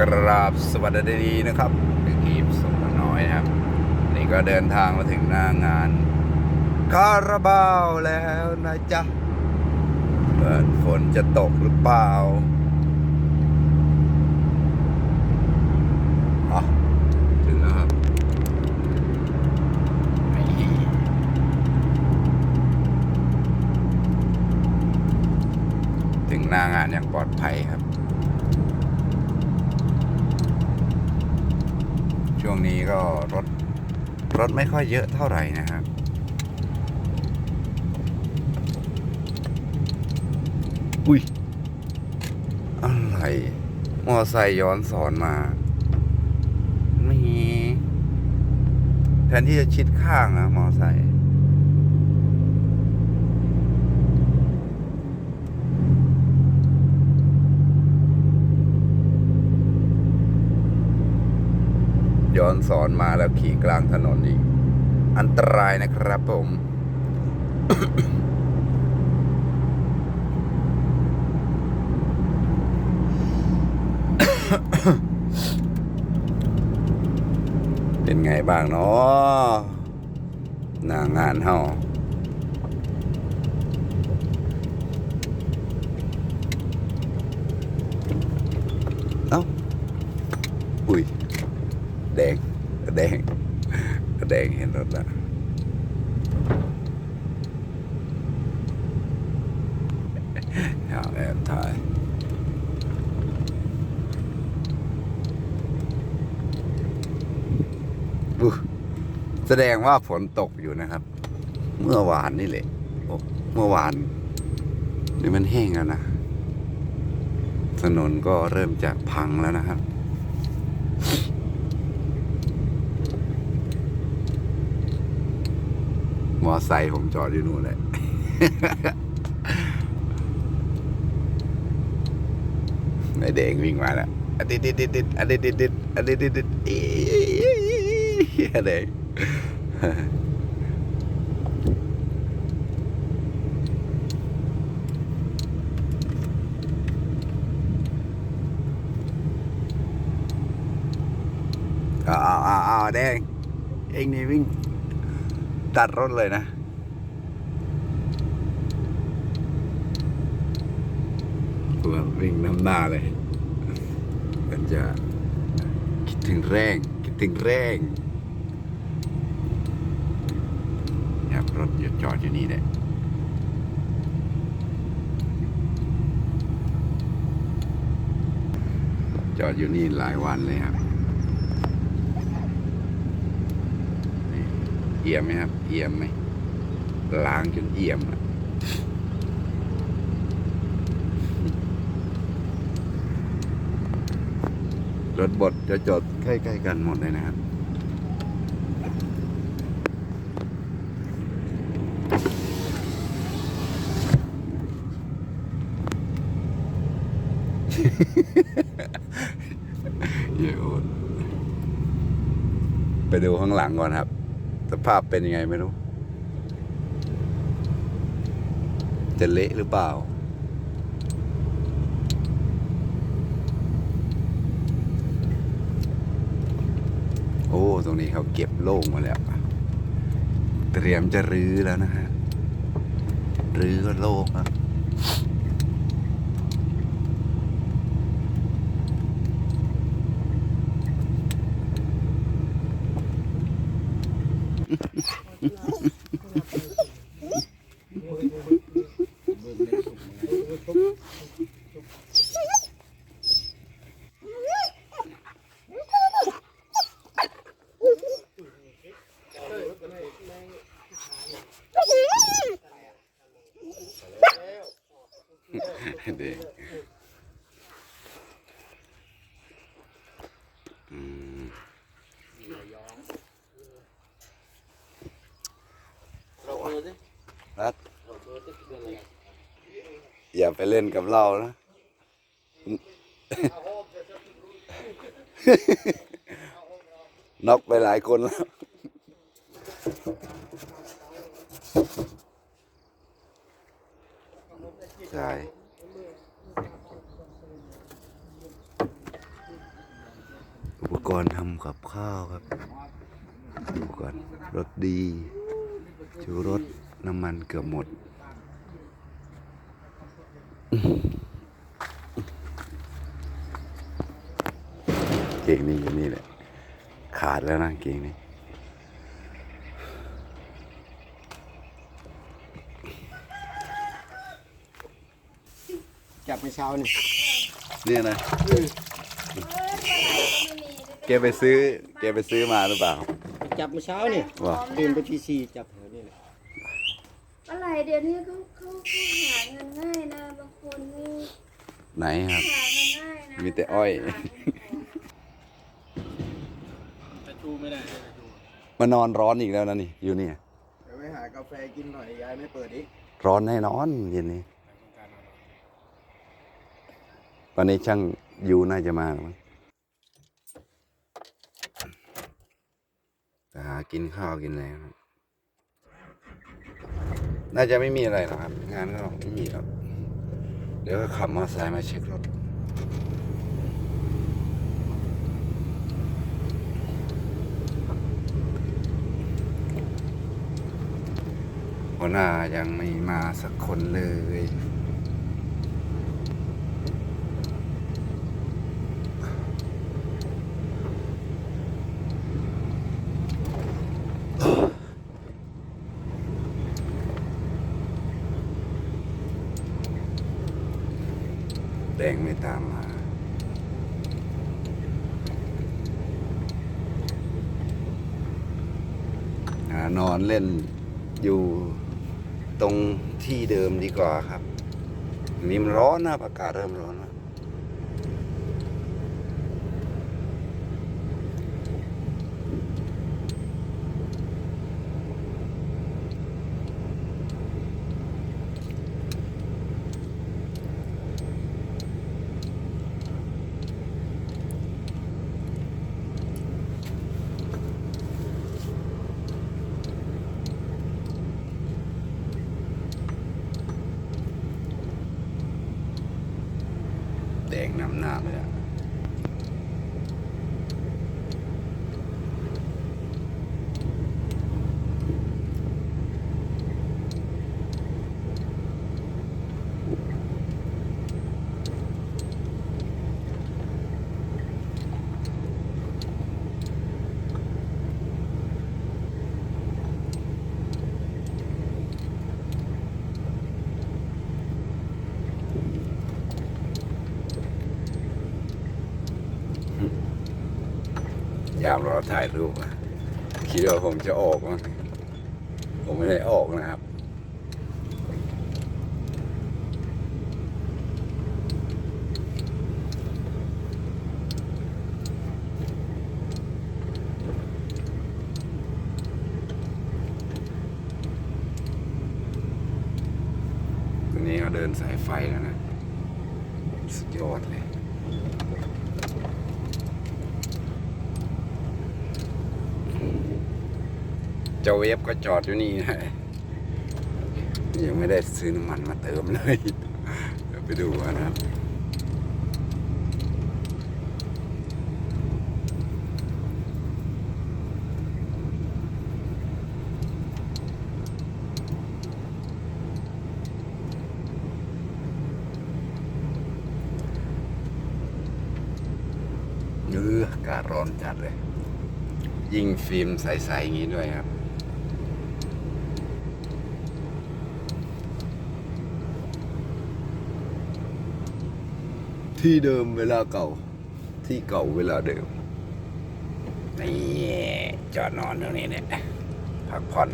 กราบสวัสดีนะครับเป็นกีบสมน้อยนะครับ นี่ก็เดินทางมาถึงหน้างาน คาราบาวแล้วนะจ๊ะเปิดฝนจะตกหรือเปล่าอ๋อถึงแล้วครับนี่ถึงหน้างานอย่างปลอดภัยครับ ช่วงนี้ก็รถ รถไม่ค่อยเยอะเท่าไหร่นะครับอุ้ย อะไร มอไซค์ย้อนสอนมาไม่แทนที่จะชิดข้างนะมอไซค์ ย้อนสอนมาแล้วขี่กลางถนนอีก อันตรายนะครับผม เป็นไงบ้างเนาะหน้างานเฮาเอ้า อุ้ย แดง แดงแดงเห็นรถละเอาแอบถ่ายอุ๊ยแสดงว่าฝนตกอยู่นะครับ เมื่อวานนี่แหละเมื่อวานนี่มันแห้งแล้วนะถนนก็เริ่มจะพังแล้วนะครับ มอ ไซค์ผมจอดอยู่นู่นเลยไอเด็กวิ่งมาแล้วอันดิดดิดดิดอันดิดดิดดิดอันดิดดิดดิดอีอันเด็กเอาเอาเอาเอาแดงเองนี่วิ่ง ตัดรถเลยนะววิ่งน้ำหน้าเลยมันจะคิดถึงแรงคิดถึงแรงครับรถหยุดจอดอยู่นี่แหละจอดอยู่นี่หลายวันเลยครับนี่ เอี่ยมไหมครับ เอี่ยมไหมล้างจนเอี่ยมอะรถบดจะจอดใกล้ๆกันหมดเลยนะครับ เยอะไปดูข้างหลังก่อนครับ สภาพเป็นยังไงไม่รู้ จะเละหรือเปล่า โอ้ ตรงนี้เขาเก็บโล่งมาแล้ว เตรียมจะรื้อแล้วนะฮะ รื้อก็โล่งแล้ว เด็กอืมรัด อย่าไปเล่นกับเรานะน็อกไปหลายคนแล้วใช่อุปกรณ์ทำกับข้าวครับ ดูก่อนรสดี ชูรสน้ำมันเกือบหมด เก่งนี่อยู่นี่แหละ ขาดแล้วนะเก่งนี่จับเมื่อเช้านี่เนี่ยนะแกไปซื้อแกไปซื้อมาหรือเปล่า จับเมื่อเช้านี่ว่า ตื่นไปทีสี่จับแถวนี่แหละ อะไรเดี๋ยวนี้เขาเขาเขาหาเงินง่ายนะบางคนนี่ไหนครับ หาเงินง่ายนะมีแต่อ้อย จะชูไม่ได้จะชูมานอนร้อนอีกแล้วนะนี่ อยู่เนี่ย เดี๋ยวไปหากาแฟกินหน่อยยายไม่เปิดอีกร้อนแน่นอนเย็นนี้ วันนี้ช่างยูน่าจะมาหรือมั้งแต่หากินข้าวกินอะไรครับ น่าจะไม่มีอะไรหรอกครับ งานก็ไม่มีหรอกเดี๋ยวก็ขับมอเตอร์ไซค์มาเช็ครถหัวหน้ายังไม่มาสักคนเลย งไม่ตามมาานอนเล่นอยู่ตรงที่เดิมดีกว่าครับนี่มันร้อนนะอากาศเริ่มร้อน แดงนำหน้าเลยอะ ยามรอถ่ายรูปคิดว่าผมจะออกมั้งผมไม่ได้ออกนะครับตรงนี้เขาเดินสายไฟแล้วนะ สุดยอดเลย จ้าเวฟก็จอดอยู่นี่นะยังไม่ได้ซื้อน้ำมันมาเติมเลยเดี๋ยวไปดูกันนะครับเอออากาศร้อนจัดเลย ยิงฟิล์มใสๆอย่างนี้ด้วยครับ ที่เดิมเวลาเก่า ที่เก่าเวลาเดิมนี่จอดนอนตรงนี้เนี่ยพักผ่อน